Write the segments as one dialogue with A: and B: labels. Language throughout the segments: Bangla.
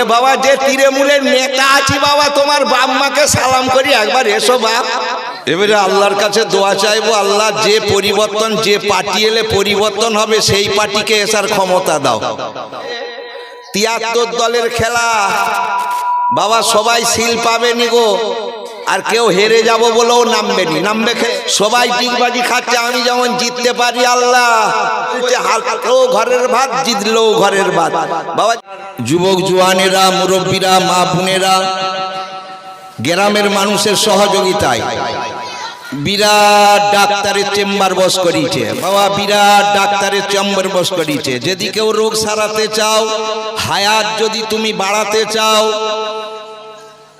A: এ বাবা, যে তৃণমূলের নেতা আছি বাবা, তোমার বাপ মাকে সালাম করি, একবার এসো বাপ। এবারে আল্লাহর কাছে দোয়া চাইব, আল্লাহ যে পরিবর্তন, যে পার্টি এলে পরিবর্তন হবে, সেই পার্টিকে এসার ক্ষমতা দাও। তিয়াত্তর দলের খেলা, বাবা সবাই শিল পাবে নি গো। আর কেউ হেরে যাব বলেও নামবে নি, নামবে সবাই টিকবাজি খাচ্ছে, আমি যেমন জিততে পারি আল্লাহ। হারলেও ঘরের ভাত জিতলেও ঘরের ভাত। বাবা, যুবক জুয়ানেরা, মুরব্বীরা, মা বোনেরা, গ্রামের মানুষের সহযোগিতায় বিরাট ডাক্তারের চেম্বার বস করিয়েছে। বাবা, বিরাট ডাক্তারের চেম্বার বস করিয়েছে। যদি কেউ রোগ সারাতে চাও, হায়াত যদি তুমি বাড়াতে চাও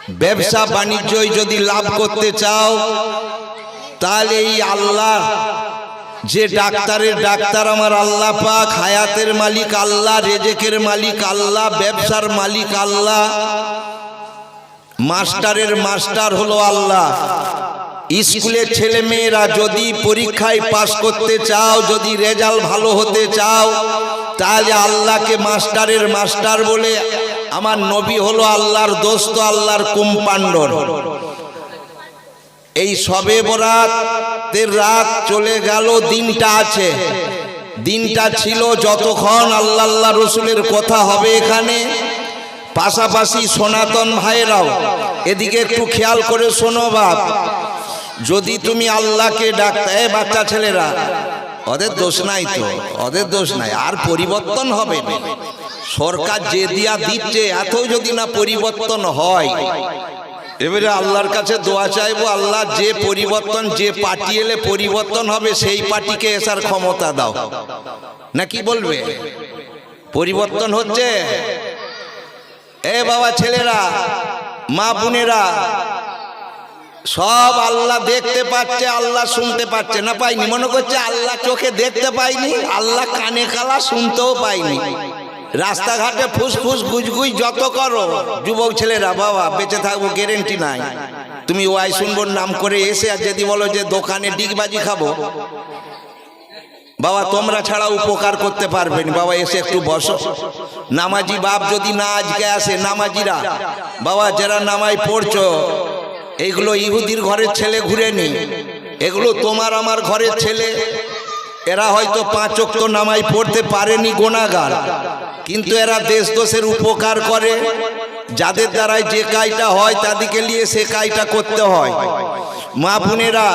A: ব্যবসা বাণিজ্যই যদি লাভ করতে চাও, তাহলে এই আল্লাহ, যে ডাক্তারের ডাক্তার আমার আল্লাহ পাক, হায়াতের মালিক আল্লাহ, রেজেকের মালিক আল্লাহ, ব্যবসার মালিক আল্লাহ, মাস্টারের মাস্টার হলো আল্লাহ। স্কুলের ছেলে মেয়েরা যদি পরীক্ষায় পাশ করতে চাও, যদি রেজাল্ট ভালো হতে চাও, তাহলে আল্লাহকে মাস্টারের মাস্টার বলে আমার নবী হলো আল্লাহর দোস্ত, আল্লাহর কুম্পাণ্ডর। এই সবে বরাতের রাত চলে গেল, দিনটা আছে। দিনটা ছিল যতক্ষণ আল্লাহ আল্লাহ রসুলের কথা হবে এখানে। পাশাপাশি সনাতন ভাইরাও এদিকে একটু খেয়াল করে শোনো বাপ। যদি তুমি আল্লাহকে ডাকতে, এ বাচ্চা ছেলেরা, ওদের দোষ নাই তো, ওদের দোষ নাই, আর পরিবর্তন হবে না। সরকার যে দিয়া দিচ্ছে, এত যদি না পরিবর্তন হয়, এবারে আল্লাহর কাছে দোয়া চাইব, আল্লাহ যে পরিবর্তন, যে পার্টি এলে পরিবর্তন হবে, সেই পার্টিকে এসার ক্ষমতা দাও। না কি বলবে? পরিবর্তন হচ্ছে? এ বাবা ছেলেরা, মা বোনেরা, সব আল্লাহ দেখতে পাচ্ছে, আল্লাহ শুনতে পাচ্ছে। না পাইনি? মনে করছে আল্লাহ চোখে দেখতে পাইনি, আল্লাহ কানে কালা শুনতেও পাইনি। রাস্তাঘাটে ফুসফুস, গুজগুজ যত করো, যুবক ছেলেরা, বাবা, বেঁচে থাকব গ্যারেন্টি নাই। তুমি ওয়াই শুনবোর নাম করে এসে আর যদি বলো যে দোকানে ডিগবাজি খাব, বাবা, তোমরা ছাড়া উপকার করতে পারবেন বাবা, এসে একটু বসো। নামাজি বাপ যদি না আজকে আসে, নামাজিরা, বাবা, যারা নামাই পড়ছো, এগুলো ইহুদির ঘরের ছেলে ঘুরে নি। এগুলো তোমার আমার ঘরের ছেলে। এরা হয়তো পাঁচ অক্ত নামাই পড়তে পারেনি, গোনাগার। কিন্তু এরা দেশ দোষের উপকার করে। যাদের দ্বারাই যে কাজটা হয়, তাদেরকে নিয়ে সে কাজটা করতে হয়। মা বোনেরা,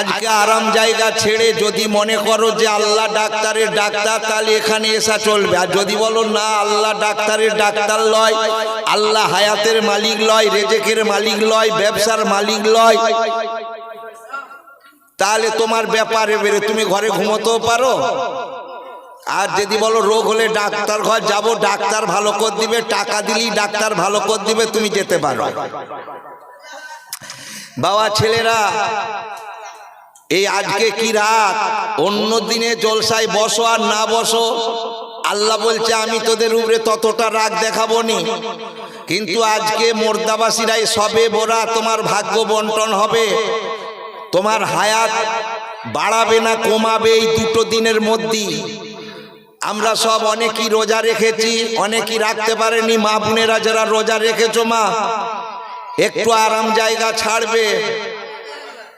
A: আজকে আরাম জায়গা ছেড়ে যদি মনে করো যে আল্লাহ ডাক্তারের ডাক্তার, তাহলে এখানে এসা চলবে। আর যদি বলো না, আল্লাহ ডাক্তারের ডাক্তার লয়, আল্লাহ হায়াতের মালিক লয়, রেজেকের মালিক লয়, ব্যবসার মালিক লয়, তাহলে তোমার ব্যাপারে বেড়ে তুমি ঘরে ঘুমোতেও পারো। আর যদি বলো রোগ হলে ডাক্তার ঘর যাব ডাক্তার ভালো করে দিবে টাকা দিলেই ডাক্তার ভালো করে দিবে তুমি যেতে পারো। বাবা ছেলেরা এই আজকে কি রাত? অন্য দিনে জলসায় বসো আর না বসো। আল্লাহ বলছে আমি তোদের উপরে ততটা রাগ দেখাবো নি কিন্তু আজকে মোর্দাবাসীরাই সবে বোরা তোমার ভাগ্য বন্টন হবে। তোমার হায়াত বাড়াবে না কমাবে এই দুটো দিনের মধ্যেই। আমরা সব অনেকই রোজা রেখেছি, অনেকই রাখতে পারেনি মা বোনেরা যারা রোজা রেখেছো মা। একটু আরাম জায়গা ছাড়বে,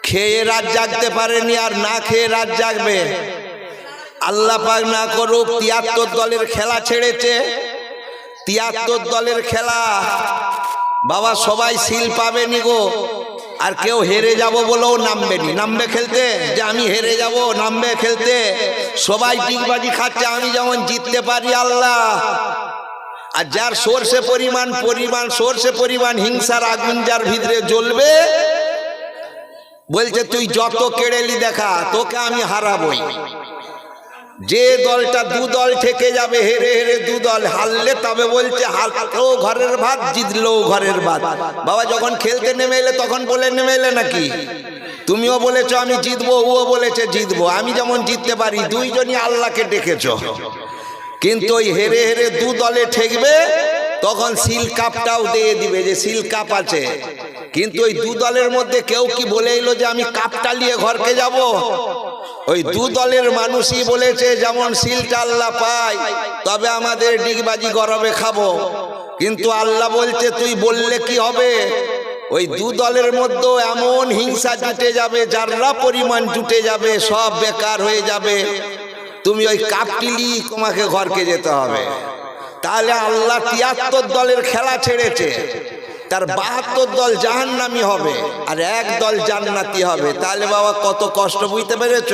A: খেয়ে রাত জাগতে পারেনি আর না খেয়ে রাত জাগবে। আল্লাহ পাক না করুক, তিয়াত্তর দলের খেলা ছেড়েছে, তিয়াত্তর দলের খেলা। বাবা সবাই শিল পাবে নি গো। আর কেউ হেরে যাব বলেও নামবে নি। নামবে খেলতে? যে আমি হেরে যাব, নামবে খেলতে। সবাই টিকবাজি খাচ্ছে, আমি যেমন জিততে পারি, আল্লাহ। আর যার সর্ষে পরিমাণ পরিমাণ, সর্ষে পরিমাণ, হিংসার আগুন যার ভিতরে জ্বলবে, বলছে, তুই যত কেড়েলি দেখা, তোকে আমি হারাবই। যে দলটা দু দল থেকে যাবে, হেরে হেরে দু দল হারলে তবে বলছে হারলেও ঘরের ভাত জিতলেও ঘরের ভাত। বাবা যখন খেলতে নেমে এলে তখন বলে, নেমে এলে নাকি? তুমিও বলেছ আমি জিতবো, ও বলেছে জিতবো। আমি যেমন জিততে পারি, দুইজনই আল্লাহকে ডেকেছ। কিন্তু ওই হেরে হেরে দু দলে ঠেকবে, তখন সিল কাপটাও দিয়ে দিবে যে সিল কাপ আছে। কিন্তু ওই দু দলের মধ্যে কেউ কি বলে এলো যে, আমি কাপটা নিয়ে ঘরকে যাব? ওই দু দলের মানুষই বলেছে যেমন সিলটা আল্লাহ পায় তবে আমাদের ডিগবাজি গরবে খাব। কিন্তু আল্লাহ বলছে তুই বললে কি হবে? ওই দু দলের মধ্যে এমন হিংসা জুটে যাবে যাররা পরিমাণ জুটে যাবে সব বেকার হয়ে যাবে। তুমি ওই কাপটিলি তোমাকে ঘরকে যেতে হবে। তাহলে আল্লাহ তিয়াত্তর দলের খেলা ছেড়েছে। তার বাহাত্তর দল জাহান্নামি হবে আর এক দল জান্নাতি হবে। তাহলে বাবা কত কষ্ট বুঝতে পেরেছ?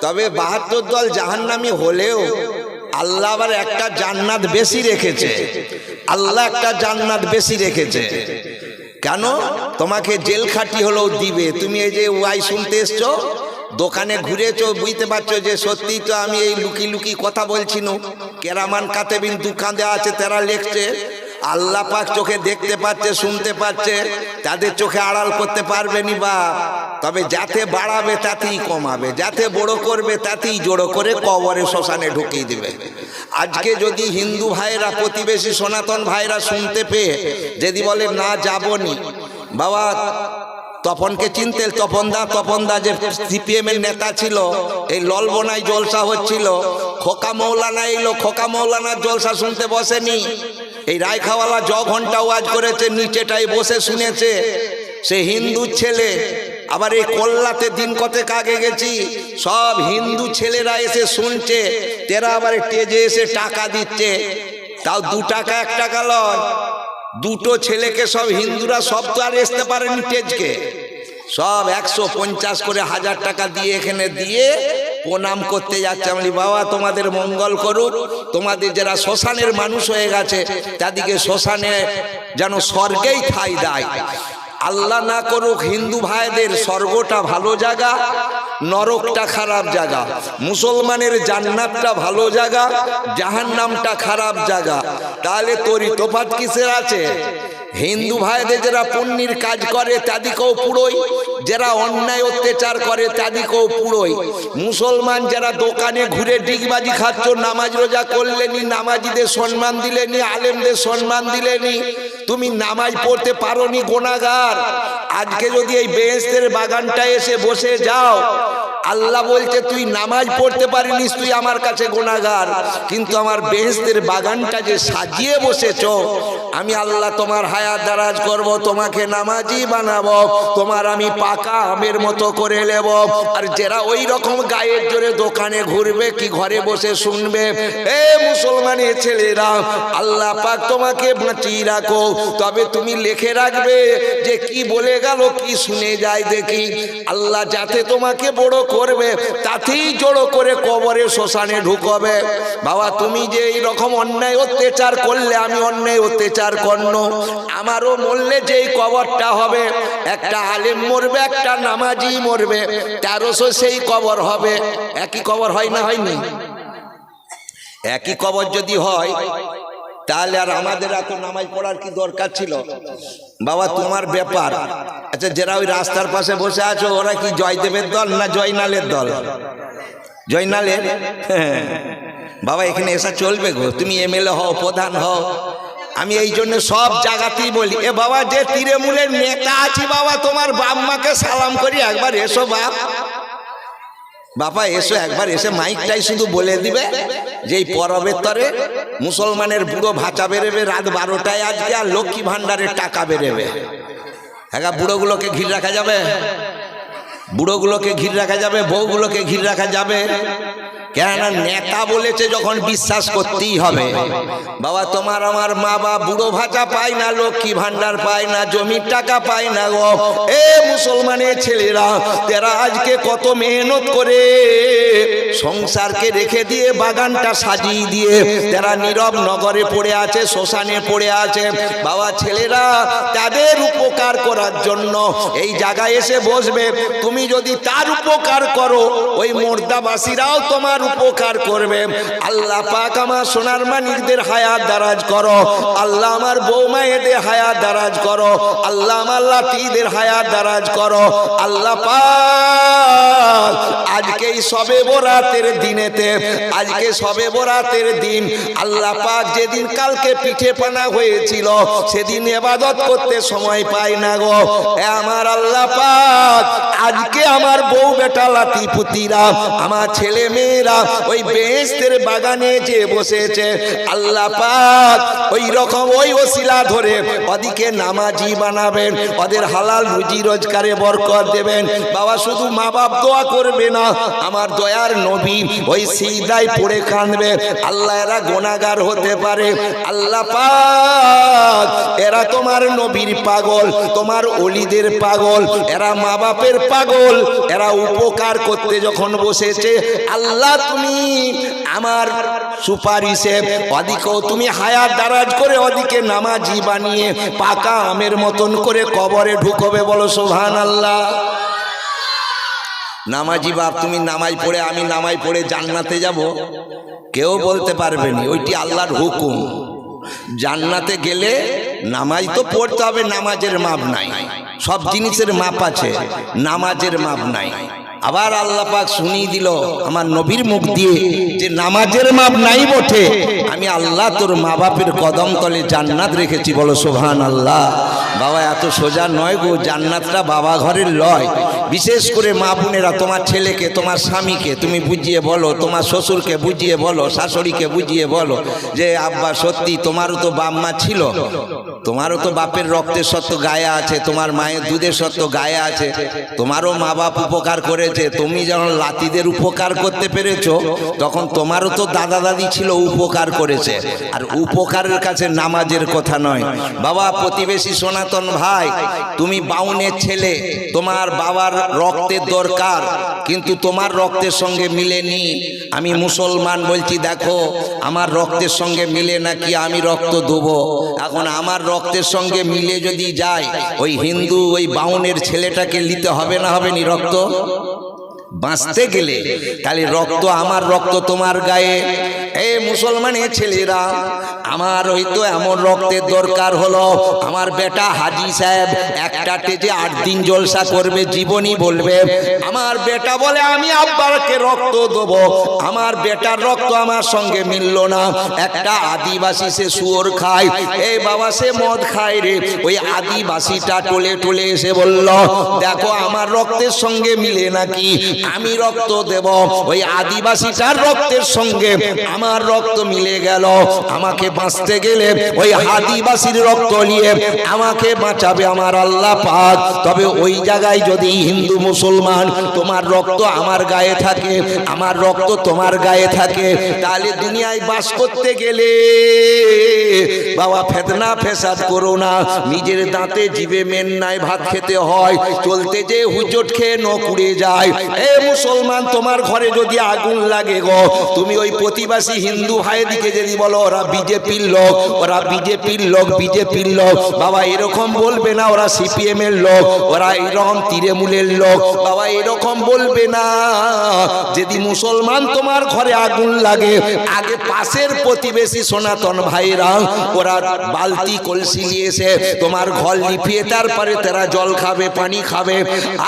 A: তবে বাহাত্তর দল জাহান্নামি হলেও আল্লাহ আবার একটা জান্নাত বেশি রেখেছে। আল্লাহ একটা জান্নাত বেশি রেখেছে। কেন? তোমাকে জেল খাটি হলেও দিবে। তুমি এই যে ওয়াই শুনতে এসছো দোকানে ঘুরেছো বুঝতে পারছ যে সত্যি তো আমি এই লুকি লুকি কথা বলছি নু। কেরামান কাতেবিন দোকান দেওয়া আছে তারা লেখছে আল্লাহ পাক চোখে দেখতে পাচ্ছে, শুনতে পাচ্ছে, তাদের চোখে আড়াল করতে পারবে নি বা? তবে যাতে বাড়াবে তাতেই কমাবে, যাতে বড় করবে তাতেই জোড়ো করে কবরে শ্মশানে ঢুকিয়ে দিবে। আজকে যদি হিন্দু ভাইরা, প্রতিবেশী সনাতন ভাইরা শুনতে পেয়ে যদি বলে, না যাবনি বাবা, তপনকে চিনতেন তপন দা তপন দা যে সিপিএম এর নেতা ছিল, এই ললবনায় জলসা হচ্ছিল, খোকা মৌলানা এলো, খোকা মৌলানার জলসা শুনতে বসেনি। এই রায়খাওয়ালা জ ঘণ্টা ওয়াজ করেছে নিচেটাই বসে শুনেছে। সে হিন্দু ছেলে, আবার এই কল্লাতে দিন কতেক আগে গেছি, সব হিন্দু ছেলেরা এসে শুনছে, তেরা আবার টেজে এসে টাকা দিচ্ছে। তাও দু টাকা, এক টাকা লয়। দুটো ছেলেকে সব হিন্দুরা সব তো আর আসতে পারেনি টেজকে। সব একশো পঞ্চাশ করে হাজার টাকা দিয়ে এখানে দিয়ে প্রণাম করতে যাচ্ছে। আমি বাবা, তোমাদের মঙ্গল করুক। তোমাদের যারা শ্মশানের মানুষ হয়ে গেছে, তাদেরকে শ্মশানে যেন স্বর্গেই ঠাই দেয়। আল্লাহ না করুক, হিন্দু ভাইদের স্বর্গটা ভালো জায়গা, নরকটা খারাপ জায়গা, মুসলমানের জান্নাতটা ভালো জায়গা, জাহান্নামটা খারাপ জায়গা। তাহলে তরি তোফাত কিসের আছে? হিন্দু ভাইদের যারা পুণ্যির কাজ করে তাদিকেও পুরোই যারা অন্যায় অত্যাচার করে তাদিকেও পুরোই। মুসলমান যারা দোকানে ঘুরে ডিগবাজি খাচ্ছ, নামাজ রোজা করলেনি, নামাজিদের সম্মান দিলেনি, আলেমদের সম্মান দিলেনি, তুমি নামাজ পড়তে পারোনি, গোনাগার। আজকে যদি এই বেহেস্তের বাগানটা এসে বসে যাও, আল্লাহ বলছে, তুই নামাজ পড়তে পারিনিস, তুই আমার কাছে গোনাগার। কিন্তু আমার বেহেস্তের বাগানটা যে সাজিয়ে বসেছ, আমি আল্লাহ তোমার হায়াত দারাজ করব, তোমাকে নামাজি বানাবো। তোমার আমি পাকা আমের মতো করে নেব। আর যারা ওই রকম গায়ের জোরে দোকানে ঘুরবে, কি ঘরে বসে শুনবে? এ মুসলমানের ছেলেরা, আল্লাহ পাক তোমাকে বাঁচিয়ে রাখো। তবে তুমি লিখে রাখবে যে কি বলে গেল, কি শুনে যায় দেখি। আল্লাহ যাতে তোমাকে বড় করবে, তাতেই জড়ো করে কবরে শ্মশানে ঢুকবে। বাবা, তুমি যে এই রকম অন্যায় অত্যাচার করলে, আমি অন্যায় অত্যাচার করন আমারও মরলে যেই কবরটা হবে, একটা আলেম মরবে একটা নামাজি মরবে, তেরোশো সেই কবর হবে। একই কবর হয় না হয়নি? একই কবর যদি হয়, তাহলে আর আমাদের এত নামাজ পড়ার কি দরকার ছিল? বাবা, তোমার ব্যাপার। আচ্ছা যারা ওই রাস্তার পাশে বসে আছো, ওরা কি জয়দেবের দল না জয়নালের দল? জয়নালের। বাবা, এখানে এসা চলবে গো। তুমি এমএলএ হও, প্রধান হও। আমি এই জন্য সব জায়গাতেই বলি, এ বাবা, যে তৃণমূলের নেতা আছি বাবা, তোমার বাপ মাকে সালাম করি, একবার এসো বাপ। বাবা এসো, একবার এসে মাইকটাই শুধু বলে দিবে যে এই মুসলমানের বুড়ো ভাচা বেরোবে, রাত বারোটায় আজকে আর লক্ষ্মী ভাণ্ডারের টাকা বেরোবে। হ্যাঁ বুড়োগুলোকে ঘিরে রাখা যাবে? বুড়োগুলোকে ঘিরে রাখা যাবে? বউগুলোকে ঘিরে রাখা যাবে? কেননা নেতা বলেছে যখন বিশ্বাস করতেই হবে? বাবা তোমার আমার মা বাবা বুড়ো ভাজা পায় না লক্ষ্মী ভান্ডার পায় না জমির টাকা পায় না গো। এ মুসলমানের ছেলেরা তারা আজকে কত মেহনত করে সংসারকে রেখে দিয়ে বাগানটা সাজিয়ে দিয়ে তারা নীরব নগরে পড়ে আছে শ্মশানে পড়ে আছে। বাবা ছেলেরা তাদের উপকার করার জন্য এই জায়গায় এসে বসবে। তুমি যদি তার উপকার করো ওই মোর্দাবাসীরাও তোমার উপকার করবে। আল্লাহ পাক আমার সোনার মানিকদের হায়াত দারাজ করো। আল্লাহ আমার বৌমায়েদের হায়াত দারাজ করো। আল্লাহ আমার লাঠিদের হায়াত দারাজ করো। আল্লাহ পাক আজকে এই সবে বরাতের দিনেতে, আজকে সবে বরাতের দিন আল্লাহ পাক যেদিন কালকে পিঠে পানা হয়েছিল, সেদিন এবাদত করতে সময় পাই না গো। আমার আল্লাহ পাক, আজকে আমার বউ বেটা লাতি পুতিরা আমার ছেলে মেয়েরা ওই বেহেস্তের বাগানে যে বসেছে, আল্লাহ পাক ওই রকম ওই ওসিলা ধরে ওদিকে নামাজি বানাবেন, ওদের হালাল রুজি রোজগারে বরকত দেবেন। বাবা শুধু মা বাপ দোয়া করবে না, আমার দয়ার নবী ওই সিদায় পড়ে কাঁদবে। আল্লাহ এরা গোনাগার হতে পারে। আল্লাহ পাক, এরা তোমার নবীর পাগল, তোমার অলিদের পাগল, এরা মা বাপের পাগল, এরা উপকার করতে যখন বসেছে, আল্লাহ তুমি আমার সুপারিশে ওদিকেও তুমি হায়াত দারাজ করে ওদিকে নামাজি বানিয়ে পাকা আমের মতন করে কবরে ঢুকবে বলো সোহান আল্লাহ নামাজি বাপ, তুমি নামাজ পড়ে, আমি নামাজ পড়ে জান্নাতে যাব? কেউ বলতে পারবে না, ওইটি আল্লাহর হুকুম। জান্নাতে গেলে নামাজ তো পড়তে হবে, নামাজের মাপ নাই। সব জিনিসের মাপ আছে, নামাজের মাপ নাই। আবার আল্লাহ পাক শুনিয়ে দিল, আমার নবীর মুখ দিয়ে যে নামাজের মাপ নাই বটে, আমি আল্লাহ তোর মা বাপের কদম তলে জান্নাত রেখেছি, বলো সোহান আল্লাহ বাবা, এত সোজা নয় গো, জান্নাতটা বাবা ঘরের লয়। বিশেষ করে মা বোনেরা, তোমার ছেলেকে, তোমার স্বামীকে, তুমি বুঝিয়ে বলো, তোমার শ্বশুরকে বুঝিয়ে বলো, শাশুড়িকে বুঝিয়ে বলো, যে আব্বা, সত্যি তোমারও তো বাপ মা ছিল। তোমারও তো বাপের রক্তের সত্য গায়ে আছে, তোমার মায়ের দুধের সত্য গায়ে আছে। তোমারও মা বাপ উপকার করেছে। তুমি যখন লাতিদের উপকার করতে পেরেছ, তখন তোমারও তো দাদা দাদি ছিল, উপকার করেছে। আর উপকারের কাছে নামাজের কথা নয়। বাবা, প্রতিবেশী সনাতন ভাই, তুমি বাউনের ছেলে, তোমার বাবার রক্তের দরকার, কিন্তু তোমার রক্তের সঙ্গে মিলেনি। আমি মুসলমান বলছি, দেখো, আমার রক্তের সঙ্গে মিলে নাকি আমি রক্ত দেবো? এখন আমার রক্তের সঙ্গে মিলে যদি যায়, ওই হিন্দু, ওই বাউনের ছেলেটাকে নিতে হবে না হবে নি রক্ত? বাঁচতে গেলে তাহলে রক্ত আমার রক্ত তোমার গায়ে। এ মুসলমানের ছেলেরা, আমার ওই তো এমন রক্তের দরকার হলো। আমার বেটা হাজি সাহেব একটা টেজে আট দিন জলসা করবে, জীবনই বলবে। আমার বেটা বলে, আমি আব্বারকে রক্ত দেবো। আমার বেটার রক্ত আমার সঙ্গে মিললো না। একটা আদিবাসী সে শুয়োর খায় এই বাবা, সে মদ খায় রে। ওই আদিবাসীটা টলে টলে এসে বলল, দেখো, আমার রক্তের সঙ্গে মিলে নাকি? আমি রক্ত দেব। ওই আদিবাসীটার রক্তের সঙ্গে আমার রক্ত মিলে গেল। আমাকে বাঁচতে গেলে ওই আদিবাসীর রক্ত নিয়ে আমাকে বাঁচাবে আমার আল্লাহ পাক। তবে ওই জায়গায় যদি হিন্দু, মুসলমান, তোমার রক্ত আমার গায়ে থাকে, আমার রক্ত তোমার গায়ে থাকে, তাহলে দুনিয়ায় বাস করতে গেলে বাবা ফেতনা ফেসাদ করো না। নিজের দাঁতে জিবে মেন নাই, ভাত খেতে হয়, চলতে যে হুজট খেয়ে নকুড়ে যায়। এ মুসলমান, তোমার ঘরে যদি আগুন লাগে গো, তুমি ওই প্রতিবাসী হিন্দু ভাই দিকে যদি বলো ওরা বিজেপির লোক ওরা বিজেপির লোক বিজেপির লোক বাবা এরকম বলবে না ওরা সিপিএম এর লোক ওরা এরকম তৃণমূলের লোক বাবা এরকম বলবে না যদি মুসলমান তোমার ঘরে আগুন লাগে আগে পাশের প্রতিবেশী সনাতন ভাইরা ওরা বালতি কলসি নিয়ে এসে তোমার ঘর লিপিয়ে তারপরে তারা জল খাবে পানি খাবে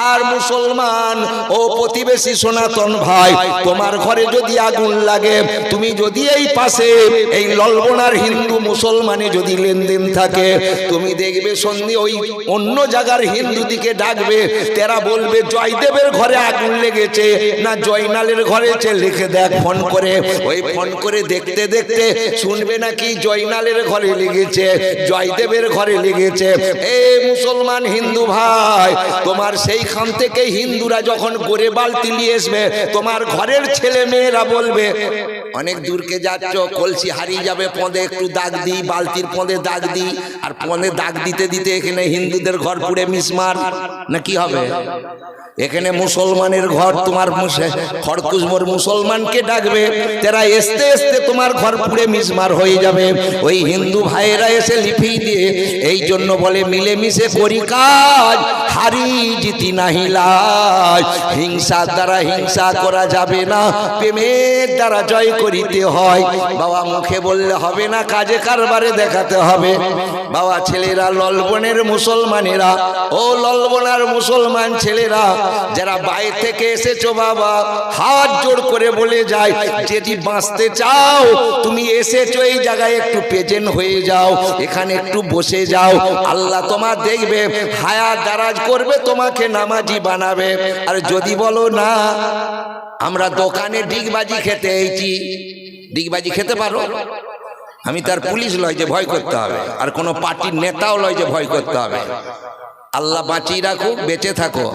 A: আর মুসলমান ও প্রতিবেশী সনাতন ভাই তোমার ঘরে যদি আগুন লাগে তুমি যদি এই পাশে এই ললবনার হিন্দু মুসলমানে যদি লেনদেন থাকে, তুমি দেখবে সন্ধি ওই অন্য জায়গার হিন্দু দিকে ডাকবে, তারা বলবে, জয়দেবের ঘরে আগুন লেগেছে। না, জয়নালের ঘরে লিখে দেখ ফোন করে। ওই ফোন করে দেখতে দেখতে শুনবে নাকি জয়নালের ঘরে লেগেছে, জয়দেবের ঘরে লেগেছে। এ মুসলমান হিন্দু ভাই, তোমার সেইখান থেকে হিন্দুরা যখন গড়ে বালতি নিয়ে আসবে, তোমার ঘরের ছেলে মেয়েরা বলবে অনেক দূরকে যাচ্ছ, কলসি হারিয়ে যাবে, পদে একটু দাগ দিই, বালতির পদে দাগ দিই, আর পদে দাগ দিতে দিতে এখানে হিন্দুদের ঘর পুড়ে মিসমার, না কি হবে? এখানে মুসলমানের ঘর, তোমার খড়কুশমোর মুসলমানকে ডাকবে তারা এসতে এসতে তোমার ঘর পুড়ে মিসমার হয়ে যাবে। ওই হিন্দু ভাইয়েরা এসে লিপি দিয়ে, এই জন্য বলে, মিলেমিশে করি কাজ হারি জিতি নাহি লাজ। হিংসার দ্বারা হিংসা করা যাবে না, প্রেমের দ্বারা জয় করিতে হয়। বাবা মুখে বললে হবে না, কাজে কারবারে দেখাতে হবে। বাবা ছেলেরা, ললবনের মুসলমানেরা, ও ললবনার মুসলমান ছেলেরা, যারা বাইরে থেকে এসেছ বাবা, হাত জোর করে বলে যায়, যদি বাঁচতে চাও, তুমি এসেছ এই জায়গায়, একটু পেজেন হয়ে যাও, এখানে একটু বসে যাও। আল্লাহ তোমার দেখবে, হায়া দারাজ করবে, তোমাকে নামাজি বানাবে। আর যদি বলো, না, আমরা দোকানে ডিগবাজি খেতে এইছি ডিগবাজি খেতে পারো? আমি তার পুলিশ লয় যে ভয় করতে হবে, আর কোনো পার্টির নেতাও লয় যে ভয় করতে হবে। আল্লাহ বাঁচিয়ে রাখো বেঁচে থাকো।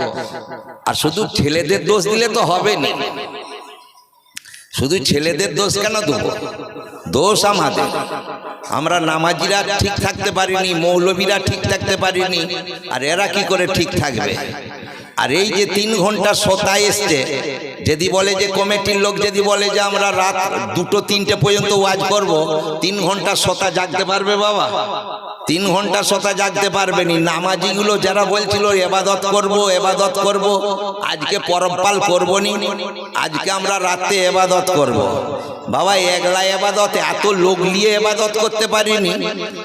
A: আর শুধু ছেলেদের দোষ দিলে তো হবে না শুধু ছেলেদের দোষ কেন দেবো? দোষ আমাদের। আমরা নামাজিরা ঠিক থাকতে পারিনি, মৌলবীরা ঠিক থাকতে পারিনি, আর এরা কি করে ঠিক থাকবে? আর এই যে তিন ঘণ্টা সোতা এসছে যদি বলে যে কমিটির লোক, যদি বলে যে আমরা রাত দুটো, তিনটে পর্যন্ত ওয়াজ করব, তিন ঘণ্টা সোতা জাগতে পারবে বাবা? তিন ঘণ্টা সোতা জাগতে পারবেনি। নামাজিগুলো যারা বলছিল, এবাদত করব এবাদত করব, আজকে পরবপাল করবনি, আজকে আমরা রাতে এবাদত করব। বাবা, একলা এবাদত এত লোক নিয়ে এবাদত করতে পারিনি।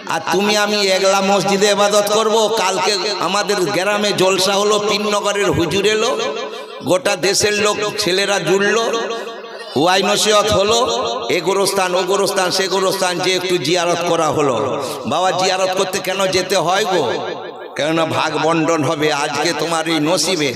A: আর তুমি, আমি একলা মসজিদে এবাদত করব। কালকে আমাদের গ্রামে জলসা হলো, পিননগরের হুজুর এলো। গোটা দেশের লোক, ছেলেরা জুড়লো, ওয়াই নসিহত হলো, এ গোরস্থান, ও গোরস্থান, সে গোরস্থান, যে একটু জিয়ারত করা হলো। বাবা, জিয়ারত করতে কেন যেতে হয় গো? কেননা ভাগ বন্টন হবে আজকে তোমার এই নসিবে।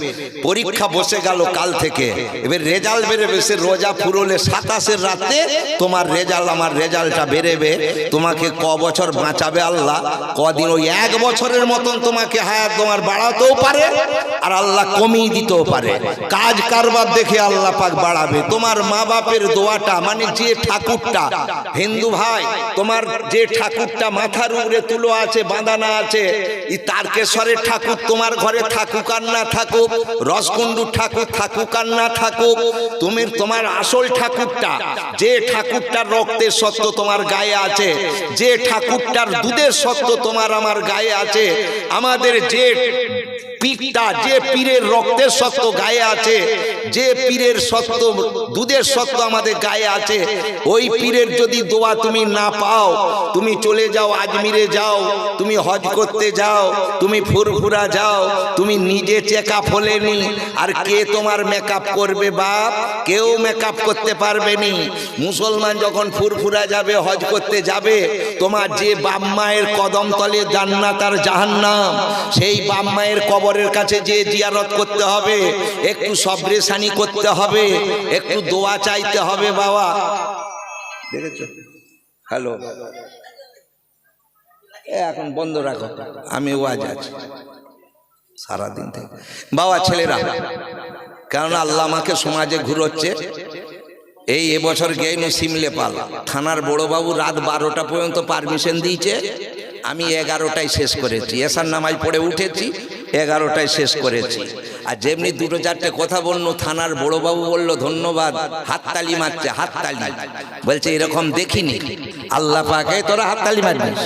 A: পরীক্ষা বসে গেল কাল থেকে। এবার রেজাল্ট বেরোবে, সে রোজা ফুরলে সাতাশের রাতে তোমার রেজাল্ট, আমার রেজাল্টটা বেরেবে। তোমাকে ক বছর বাঁচাবে আল্লাহ, কদিন ওই এক বছরের মতন তোমাকে হায়াত তোমার বাড়াতেও পারে আর আল্লাহ কমিয়ে দিতেও পারে। কাজ কারবার দেখে আল্লাহ পাক বাড়াবে। তোমার মা বাপের দোয়াটা মানে যে ঠাকুরটা, হিন্দু ভাই, তোমার যে ঠাকুরটা মাথার উপরে তুলো আছে, বাঁধানা আছে, ই তারকেশ্বরের ঠাকুর তোমার ঘরে থাকুক আর না থাকুক রসকুণ্ডুর ঠাকুর থাকুক আর না থাকুক তুমি তোমার আসল ঠাকুরটা যে ঠাকুরটার রক্তের সত্য তোমার গায়ে আছে যে ঠাকুরটার দুধের সত্য তোমার আমার গায়ে আছে আমাদের যে পীরটা যে পীরের রক্তের সত্য গায়ে আছে, যে পীরের সত্য দুধের সত্য আমাদের গায়ে আছে, ওই পীরের যদি দোয়া তুমি না পাও, তুমি চলে যাও আজমিরে যাও, তুমি হজ করতে যাও, তুমি ফুরফুরা যাও, তুমি নিজে চেক আপ হলেনি আর কে তোমার মেকআপ করবে বাপ? কেউ মেকআপ করতে পারবে নি। মুসলমান যখন ফুরফুরা যাবে, হজ করতে যাবে, তোমার যে বাপ মায়ের কদম তলে জান্নাত আর জাহান্নাম, সেই বাপ মায়ের কবরের কাছে যে জিয়ারত করতে হবে, একটু সবরেশানি করতে হবে, একটু দোয়া চাইতে হবে বাবা। হ্যালো। এখন বন্ধ রাখো। আমি ওয়াজ আছি। সারাদিন থেকে। বাবা, ছেলেরা কারণ আল্লাহ আমাকে সমাজে ঘুরোচ্ছে, এই এবছর গেইনু সিমলে পাল। থানার বড়বাবু রাত বারোটা পর্যন্ত পারমিশন দিয়েছে, আমি এগারোটায় শেষ করেছি। এসার নামাজ পড়ে উঠেছি এগারোটায় শেষ করেছি। আর যেমনি দুটো চারটে কথা বলল, থানার বড়বাবু বলল, ধন্যবাদ, হাততালি মারছে, হাততালি। বলছে, এরকম দেখিনি। আল্লাহ পাকে তোরা হাততালি মারবিস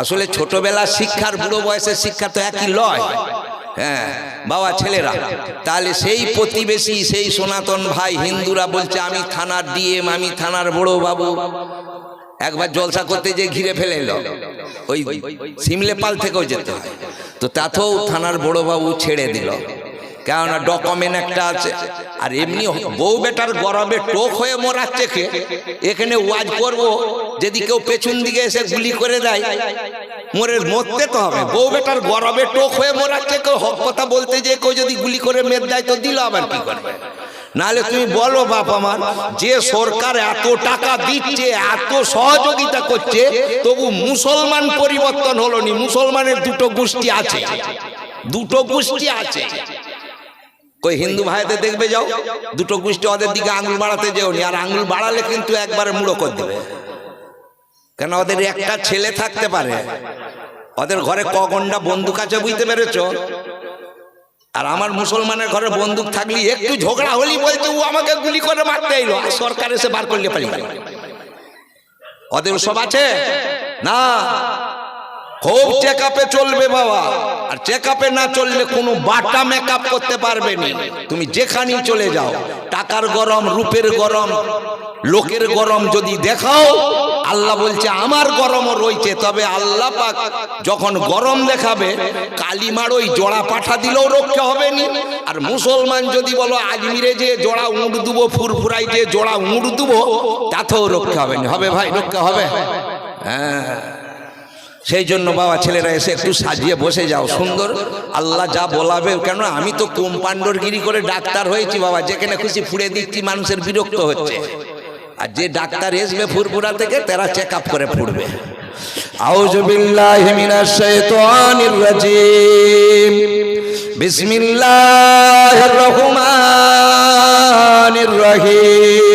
A: আসলে ছোটবেলার শিক্ষার বুড়ো বয়সের শিক্ষা তো একই লয়। হ্যাঁ বাবা, ছেলেরা। তাহলে সেই প্রতিবেশী, সেই সনাতন ভাই হিন্দুরা বলছে, আমি থানার ডিএম, আমি থানার বড় বাবু একবার জলসা করতে যে ঘিরে ফেলে এলো। ওই সিমলেপাল থেকেও যেতে হয়। তো তাতেও থানার বড়োবাবু ছেড়ে দিল। কেননা ডকুমেন্ট একটা আছে। আর এমনি বউ বেটার গরমে টোক হয়ে মরাচ্ছে কে এখানে ওয়াজ করব, যদি কেউ পেছন দিকে এসে গুলি করে দেয়, মরে মরতে তো হবে। বউ বেটার গরমে টোক হয়ে মরাচ্ছে কেউ হক কথা বলতে যে কেউ যদি গুলি করে মেদ দেয়, তো দিল আবার কি করবে? নাহলে তুমি বলো বাপ আমার যে সরকার এত টাকা দিচ্ছে এত সহযোগিতা করছে তবু মুসলমান পরিবর্তন হলো নি। মুসলমানের দুটো গোষ্ঠী আছে। দুটো গোষ্ঠী আছে। কই হিন্দু ভাইদের দেখবে যাও। দুটো গোষ্ঠী ওদের দিকে আঙুল বাড়াতে যেও নি। আর আঙুল বাড়ালে কিন্তু একবারে মুড়ো করে দেবে। কেন ওদের একটা ছেলে থাকতে পারে? ওদের ঘরে ক গন্ডা বন্দুক আছে বুঝতে পেরেছ? আর আমার মুসলমানের ঘরে বন্দুক থাকলে একটু ঝগড়া হলি বলতে, ও আমাকে গুলি করে মারতে এলো সরকার এসে বার করলে পারি ওদের সব আছে? না। খুব চেক আপে চলবে বাবা। আর চেক আপে না চললে কোনো বাটা মেকআপ করতে পারবে নি। তুমি যেখানেই চলে যাও, টাকার গরম, রূপের গরম, লোকের গরম যদি দেখাও, আল্লাহ বলছে, আমার গরমও রয়েছে তবে আল্লাহ পাক যখন গরম দেখাবে, কালিমার ওই জোড়া পাঠা দিলেও রক্ষা হবে নি। আর মুসলমান যদি বলো, আজমিরে যে জোড়া উঁট দুবো ফুরফুরাই যে জোড়া উঁট দুবো, তাতেও রক্ষা হবে না। হবে ভাই, রক্ষা হবে? হ্যাঁ। সেই জন্য বাবা ছেলেরা এসে একটু সাজিয়ে বসে যাও, সুন্দর। আল্লাহ যা বলাবে কেন আমি তো কোম্পান্ডরগিরি করে ডাক্তার হয়েছি বাবা, যেখানে খুশি ফুড়ে দিচ্ছি, মানুষের বিরক্ত হচ্ছে। আর যে ডাক্তার এসবে ফুরফুরা থেকে, তারা চেক আপ করে ফুটবে বিসমিল্লাহ রহমান রহিম।